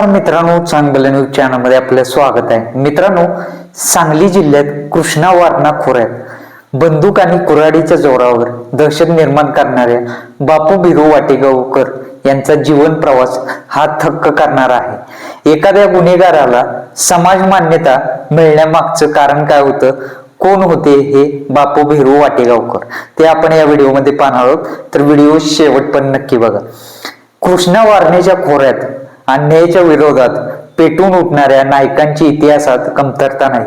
नमस्कार मित्रांनो चांगलं न्यूज चॅनलमध्ये आपलं स्वागत आहे. मित्रांनो सांगली जिल्ह्यात कृष्णा वारणा खोऱ्यात बंदूक आणि कुऱ्हाडीच्या जोरावर दहशत निर्माण करणाऱ्या बापू बिरू वाटेगावकर यांचा जीवन प्रवास हा थक्क करणारा आहे. एखाद्या गुन्हेगाराला समाज मान्यता मिळण्यामागचं कारण काय होतं? कोण होते हे बापू भिरू वाटेगावकर? ते आपण या व्हिडिओमध्ये पाहणार आहोत. तर व्हिडिओ शेवट पण नक्की बघा. कृष्णा वारणेच्या खोऱ्यात अन्यायाच्या विरोधात पेटून उठणाऱ्या नायकांची इतिहासात कमतरता नाही.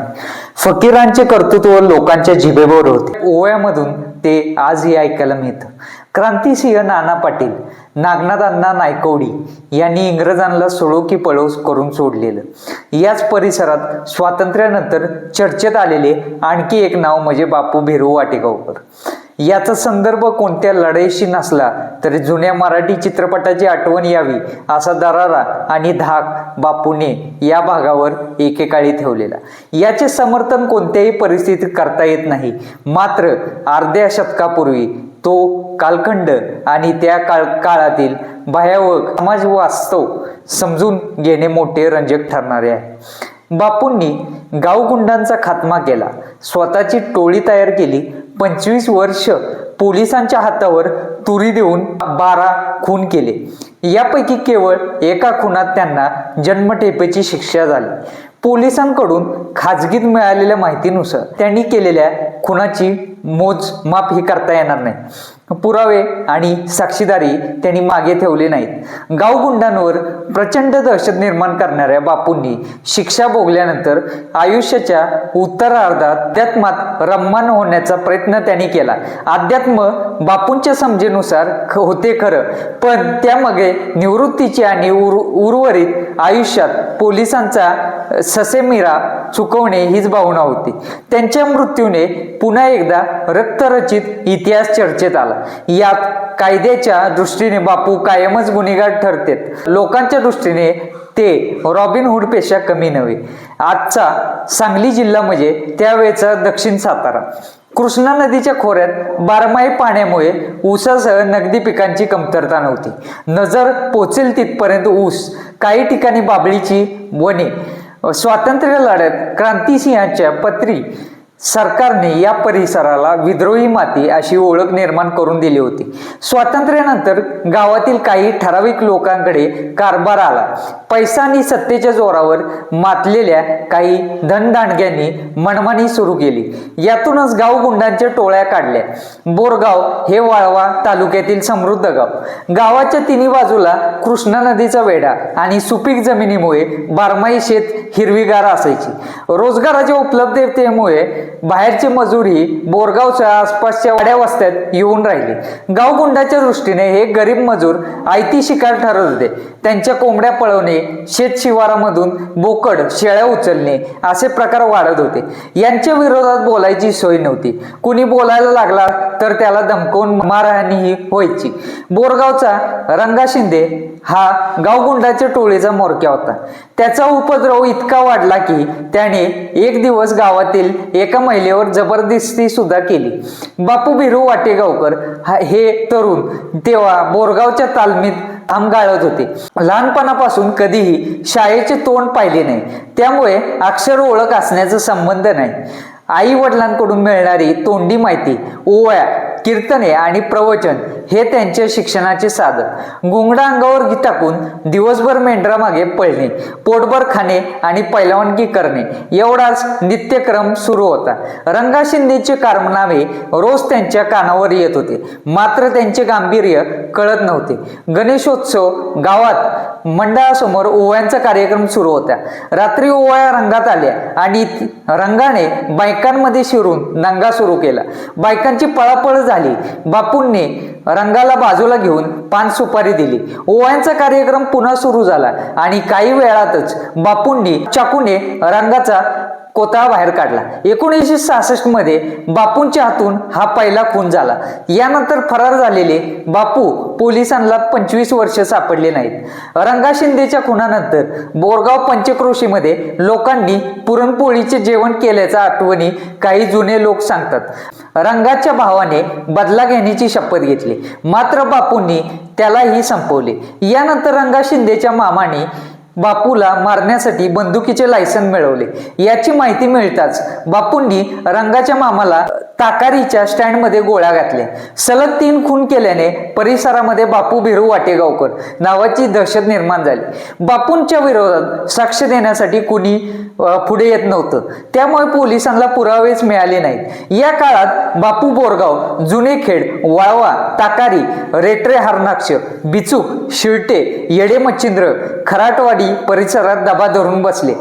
फकीरांचे कर्तृत्व लोकांच्या जिभेवर होते. ओव्यामधून ते आजही ऐकायला मिळतं. क्रांतिसिंह नाना पाटील नागनाथांना अण्णा नायकवडी यांनी इंग्रजांना सोडो की पळो करून सोडलेलं. याच परिसरात स्वातंत्र्यानंतर चर्चेत आलेले आणखी एक नाव म्हणजे बापू भिरू वाटेगावकर. याचा संदर्भ कोणत्या लढाईशी नसला तरी जुन्या मराठी चित्रपटाची आठवण यावी असा दरारा आणि धाक बापूने या भागावर एकेकाळी ठेवलेला. याचे समर्थन कोणत्याही परिस्थितीत करता येत नाही. मात्र अर्ध्या शतकापूर्वी तो कालखंड आणि त्या काळ काळातील भयावह समाज वास्तव समजून घेणे मोठे रंजक ठरणारे आहे. बापूंनी गावगुंडांचा खात्मा केला. स्वतःची टोळी तयार केली. पंचवीस वर्ष पोलिसांच्या हातावर तुरी देऊन बारा खून केले. यापैकी केवळ एका खुनात त्यांना जन्मठेपेची शिक्षा झाली. पोलिसांकडून खाजगीत मिळालेल्या माहितीनुसार त्यांनी केलेल्या खुनाची मोजमाप ही करता येणार नाही. पुरावे आणि साक्षीदारी त्यांनी मागे ठेवले नाहीत. गावगुंडांवर प्रचंड दहशत निर्माण करणाऱ्या बापूंनी शिक्षा भोगल्यानंतर आयुष्याच्या उत्तरार्धात अध्यात्मात रम्मान होण्याचा प्रयत्न त्यांनी केला. अध्यात्म बापूंच्या समजेनुसार ख- होते खरं पण त्यामागे निवृत्तीची आणि उर उर्वरित आयुष्यात पोलिसांचा ससेमिरा चुकवणे हीच भावना होती. त्यांच्या मृत्यूने पुन्हा एकदा रक्तरचित इतिहास चर्चेत आला. यात कायद्याच्या दृष्टीने बापू कायमच गुन्हेगार ठरतेत. लोकांच्या दृष्टीने ते रॉबिनहूडपेक्षा कमी नव्हे. आजचा सांगली जिल्हा म्हणजे त्यावेळेचा दक्षिण सातारा. कृष्णा नदीच्या खोऱ्यात बारमाही पाण्यामुळे ऊसासह नगदी पिकांची कमतरता नव्हती. नजर पोचेल तिथपर्यंत ऊस काही ठिकाणी बाबळीची वने स्वातंत्र्य लढ्यात क्रांतिसिंहाच्या पत्री सरकारने या परिसराला विद्रोही माती अशी ओळख निर्माण करून दिली होती. स्वातंत्र्यानंतर गावातील काही ठराविक लोकांकडे कारभार आला. पैसा आणि सत्तेच्या जोरावर मातलेल्या काही धनदांडग्यांनी मनमानी सुरू केली. यातूनच गावगुंडांच्या टोळ्या काढल्या. बोरगाव हे वाळवा तालुक्यातील समृद्ध गाव. गावाच्या तिन्ही बाजूला कृष्णा नदीचा वेढा आणि सुपीक जमिनीमुळे बारमाही शेत हिरवीगार असायची. रोजगाराच्या उपलब्धतेमुळे बाहेरचे मजुरी बोरगावच्या आसपासच्या वाड्या वस्त्यात येऊन राहिले. गावगुंडाच्या दृष्टीने हे गरीब मजूर आयती शिकार ठरत होते. त्यांच्या कोंबड्या पळवणे शेत शिवारामधून बोकड शेळ्या उचलणे असे प्रकार वाढत होते. यांच्या विरोधात बोलायची सोय नव्हती. कुणी बोलायला लागला तर त्याला धमकवून मारहाणीही व्हायची. बोरगावचा रंगा शिंदे हा गावगुंडाच्या टोळीचा मोरक्या होता. त्याचा उपद्रव इतका वाढला की त्याने एक दिवस गावातील एका महिलेवर जबरदस्ती सुद्धा केली. बापू बिरू वाटेगावकर हे तरुण तेव्हा बोरगावच्या तालमीत थांब गाळत होते. लहानपणापासून कधीही शाळेचे तोंड पाहिले नाही. त्यामुळे अक्षर ओळख असण्याचा संबंध नाही. आई वडिलांकडून मिळणारी तोंडी माहिती ओव्या कीर्तने आणि प्रवचन हे त्यांच्या शिक्षणाचे साधन. गुंगडा अंगावर टाकून दिवसभर मेंढरामागे पळणे पोटभर खाणे आणि पैलवानगी करणे एवढाच नित्यक्रम सुरू होता. रंगा शिंदेचे कारनामे रोज त्यांच्या कानावर येत होते. मात्र त्यांचे गांभीर्य कळत नव्हते. गणेशोत्सव गावात मंडळासमोर ओव्यांचा कार्यक्रम सुरू होता. रात्री ओवाळ्या रंगात आल्या आणि रंगाने बायकांमध्ये शिरून दंगा सुरू केला. बायकांची पळापळ झाली. बापूंनी रंगाला बाजूला घेऊन पान सुपारी दिली. ओव्यांचा कार्यक्रम पुन्हा सुरू झाला आणि काही वेळातच बापूंनी चाकूने रंगाचा कोताळा बाहेर काढला. एकोणीसशे सहासष्टमध्ये बापूंच्या हातून हा पहिला खून झाला. यानंतर फरार झालेले बापू पोलिसांना पंचवीस वर्ष सापडले नाहीत. रंगा शिंदेच्या खुनानंतर बोरगाव पंचक्रोशीमध्ये लोकांनी पुरणपोळीचे जेवण केल्याच्या आठवणी काही जुने लोक सांगतात. रंगाच्या भावाने बदला घेण्याची शपथ घेतली. मात्र बापूंनी त्यालाही संपवले. यानंतर रंगा शिंदेच्या मामाने बापूला मारण्यासाठी बंदुकीचे लायसन मिळवले. याची माहिती मिळताच बापूंनी रंगाच्या मामाला ताकारीच्या स्टँडमध्ये गोळ्या घातल्या. सलग तीन खून केल्याने परिसरामध्ये बापू भिरू वाटेगावकर नावाची दहशत निर्माण झाली. बापूंच्या विरोधात साक्ष देण्यासाठी कुणी पुढे येत नव्हतं. त्यामुळे पोलिसांना पुरावेच मिळाले नाहीत. या काळात बापू बोरगाव जुनेखेड वाळवा ताकारी रेटरे हरनाक्ष बिचूक शिरटे येडे मच्छिंद्र खराटवाडी परिसरात दबा धरून बसले.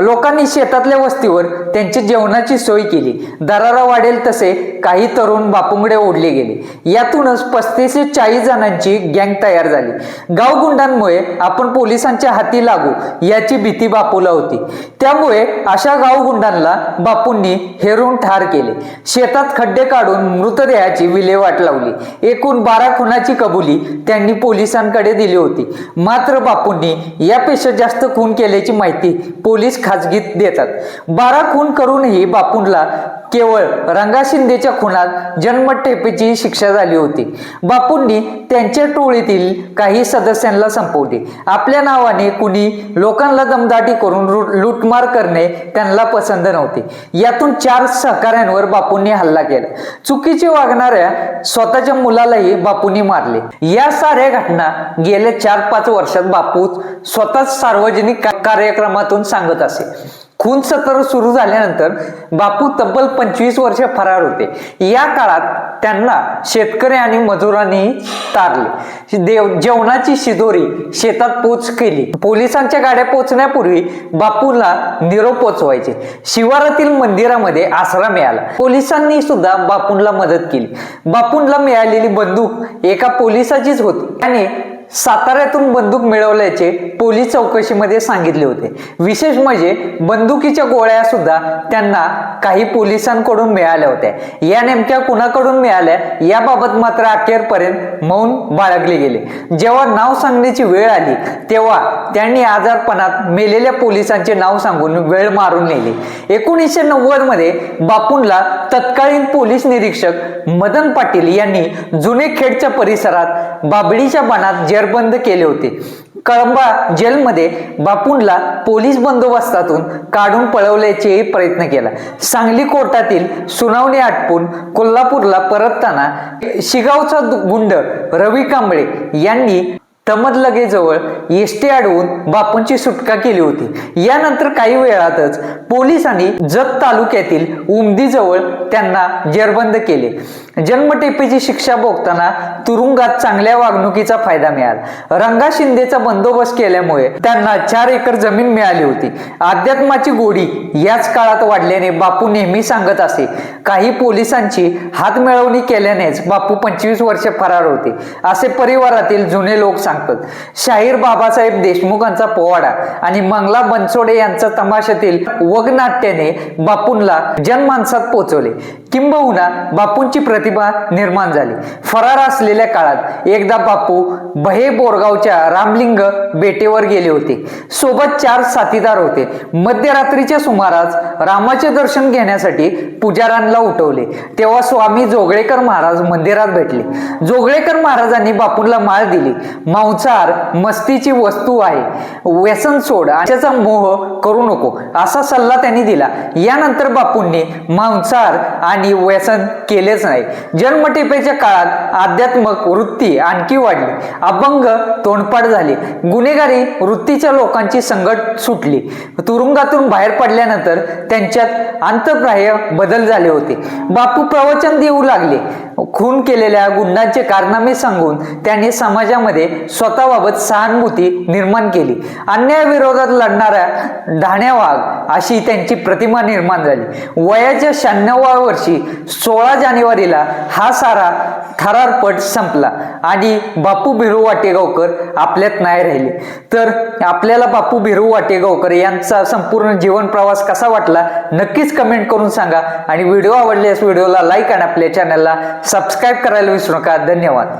लोकांनी शेतातल्या वस्तीवर त्यांची जेवणाची सोय केली. दरारा वाढेल तसे काही तरुण बापुंगडे ओढले गेले. यातूनच पस्तीस ते चाळीस जणांची गँग तयार झाली. गावगुंडांमुळे आपण पोलिसांच्या हाती लागू याची भीती बापूला होती. त्यामुळे अशा गावगुंडांना बापूंनी हेरून ठार केले. शेतात खड्डे काढून मृतदेहाची विल्हेवाट लावली. एकूण बारा खुनाची कबुली त्यांनी पोलिसांकडे दिली होती. मात्र बापूंनी यापेक्षा जास्त खून केल्याची माहिती पोलीस खाजगीत देतात. बारा खून करूनही बापूंला केवळ रंगा शिंदेच्या खुनात जन्मठेपेची शिक्षा झाली होती. बापूंनी त्यांच्या टोळीतील काही सदस्यांना संपवले. आपल्या नावाने कुणी लोकांना दमदाटी करून लूट- लूटमार करणे त्यांना पसंत नव्हते. यातून चार सहकाऱ्यांवर बापूंनी हल्ला केला. चुकीचे वागणाऱ्या स्वतःच्या मुलालाही बापूंनी मारले. या साऱ्या घटना गेल्या चार पाच वर्षात बापू स्वतःच सार्वजनिक कार्यक्रमातून सांगत असे. खून सत्र सुरू झाल्यानंतर बापू तब्बल पंचवीस वर्ष फरार होते. या काळात त्यांना शेतकरी आणि मजुरांनी तारले. देव जेवणाची शिदोरी शेतात पोच केली. पोलिसांच्या गाड्या पोचण्यापूर्वी बापूला निरोप पोचवायचे. शिवारातील मंदिरामध्ये आसरा मिळाला. पोलिसांनी सुद्धा बापूंला मदत केली. बापूंला मिळालेली बंदूक एका पोलिसाचीच होती. त्याने साताऱ्यातून बंदूक मिळवल्याचे पोलीस चौकशीमध्ये सांगितले होते. विशेष म्हणजे बंदुकीच्या गोळ्या सुद्धा त्यांना काही पोलिसांकडून मिळाल्या होत्या. या नेमक्या कुणाकडून मिळाल्या याबाबत मात्र अखेरपर्यंत मौन बाळगले गेले. जेव्हा नाव सांगण्याची वेळ आली तेव्हा त्यांनी आजारपणात मेलेल्या पोलिसांचे नाव सांगून वेळ मारून नेली. एकोणीसशे नव्वदमध्ये बापूंला तत्कालीन पोलीस निरीक्षक मदन पाटील यांनी जुने खेडच्या परिसरात बाबडीच्या बनात जेरबंद केले होते. कळंबा जेलमध्ये बापूंला पोलीस बंदोबस्तातून काढून पळवल्याचेही प्रयत्न केला. सांगली कोर्टातील सुनावणी आटपून कोल्हापूरला परतताना शिगावचा दु- गुंड रवी कांबळे यांनी तमदलगेजवळ एसटी अडवून बापूंची सुटका केली होती. यानंतर काही वेळातच पोलिसांनी जत तालुक्यातील उमदीजवळ त्यांना जेरबंद केले. जन्मटेपेची शिक्षा भोगताना तुरुंगात चांगल्या वागणुकीचा फायदा मिळाला. रंगा शिंदेचा बंदोबस्त केल्यामुळे त्यांना चार एकर जमीन मिळाली होती. अध्यात्माची गोडी याच काळात वाढल्याने बापू नेहमी सांगत असे. काही पोलिसांची हात मिळवणी केल्यानेच बापू पंचवीस वर्ष फरार होते. असे परिवारातील जुने लोक सांगतात. शाहीर बाबासाहेब देशमुखांचा पोवाडा आणि मंगला बनसोडे यांच्या तमाशातील वगनाट्याने बापूंला जनमानसात पोचवले. किंबहुना बापूंची प्रतिभा निर्माण झाली. फरार असलेल्या काळात एकदा बापू बहे बोरगावच्या रामलिंग बेटेवर गेले होते. सोबत चार साथीदार होते. मध्यरात्रीच्या सुमारास रामाचे दर्शन घेण्यासाठी पुजाऱ्यांना उठवले. तेव्हा स्वामी जोगळेकर महाराज मंदिरात भेटले. जोगळेकर महाराजांनी बापूंना माळ दिली. मांसाहार मस्तीची वस्तू आहे. व्यसन सोड त्याचा मोह करू नको असा सल्ला त्यांनी दिला. यानंतर बापूंनी मांसाहार आणि व्यसन केलेच नाही. जन्मटेपेच्या काळात आध्यात्मक वृत्ती आणखी वाढली. अभंग तोंडपाठ झाली. गुन्हेगारी वृत्तीच्या लोकांची संगट सुटली. तुरुंगातून बाहेर पडल्यानंतर त्यांच्यात आंतरप्राय बदल झाले होते. बापू प्रवचन देऊ लागले. खून केलेल्या गुंडांचे कारनामे सांगून त्यांनी समाजामध्ये स्वतःबाबत सहानुभूती निर्माण केली. अन्यायाविरोधात लढणाऱ्या धाण्या वाघ अशी त्यांची प्रतिमा निर्माण झाली. वयाच्या शहाण्णव्या वर्षी सोळा जानेवारीला हा सारा थरारपट संपला आणि बापू भिरू वाटेगावकर आपल्यात नाही राहिले. तर आपल्याला बापू भिरू वाटेगावकर यांचा संपूर्ण जीवन प्रवास कसा वाटला नक्कीच कमेंट करून सांगा. आणि व्हिडिओ आवडल्यास व्हिडिओला लाईक आणि आपल्या चॅनलला सबस्क्राईब करायला विसरू नका. धन्यवाद.